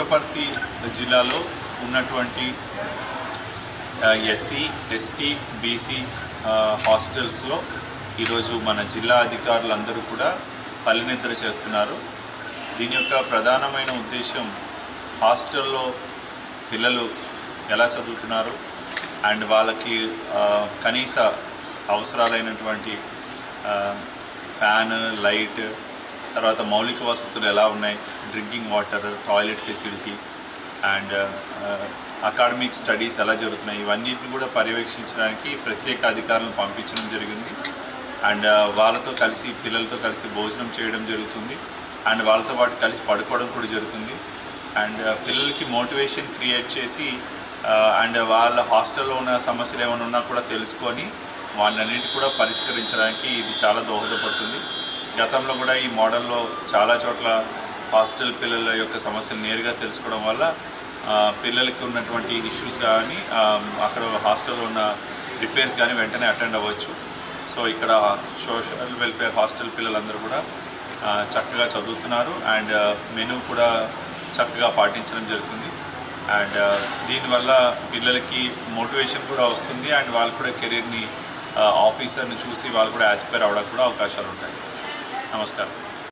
పుట్టపర్తి జిల్లాలో ఉన్నటువంటి SC ST BC హాస్టల్స్లో ఈరోజు మన జిల్లా అధికారులందరూ కూడా పల్లెనిద్ర చేస్తున్నారు. దీని యొక్క ప్రధానమైన ఉద్దేశం హాస్టల్లో పిల్లలు ఎలా చదువుతున్నారు అండ్ వాళ్ళకి కనీస అవసరాలైనటువంటి ఫ్యాన్ లైట్ తర్వాత మౌలిక వసతులు ఎలా ఉన్నాయి? Drinking water toilet facility and academic studies ఎలా జరుగుతున్నాయి? ఇవన్నిటిని కూడా పర్యవేక్షించడానికి ప్రత్యేక అధికారులను పంపించడం జరిగింది. అండ్ వాళ్ళతో కలిసి పిల్లలతో కలిసి భోజనం చేయడం జరుగుతుంది. అండ్ వాళ్ళతో పాటు కలిసి పడుకోవడం కూడా జరుగుతుంది. అండ్ పిల్లలకి మోటివేషన్ క్రియేట్ చేసి అండ్ వాళ్ళ హాస్టల్లో ఉన్న సమస్యలు ఏమైనా ఉన్నా కూడా తెలుసుకొని వాళ్ళన్నిటి కూడా పరిష్కరించడానికి ఇది చాలా దోహదపడుతుంది. గతంలో కూడా ఈ మోడల్లో చాలా చోట్ల హాస్టల్ పిల్లల యొక్క సమస్యను నేరుగా తెలుసుకోవడం వల్ల పిల్లలకి ఉన్నటువంటి ఇష్యూస్ కానీ అక్కడ హాస్టల్లో ఉన్న రిపేర్స్ కానీ వెంటనే అటెండ్ అవ్వచ్చు. సో ఇక్కడ సోషల్ వెల్ఫేర్ హాస్టల్ పిల్లలందరూ కూడా చక్కగా చదువుతున్నారు. అండ్ మెనూ కూడా చక్కగా పాటించడం జరుగుతుంది. అండ్ దీనివల్ల పిల్లలకి మోటివేషన్ కూడా వస్తుంది. అండ్ వాళ్ళు కూడా కెరీర్ని ఆఫీసర్ని చూసి వాళ్ళు కూడా యాస్పైర్ అవ్వడానికి కూడా అవకాశాలు ఉంటాయి নমস্কার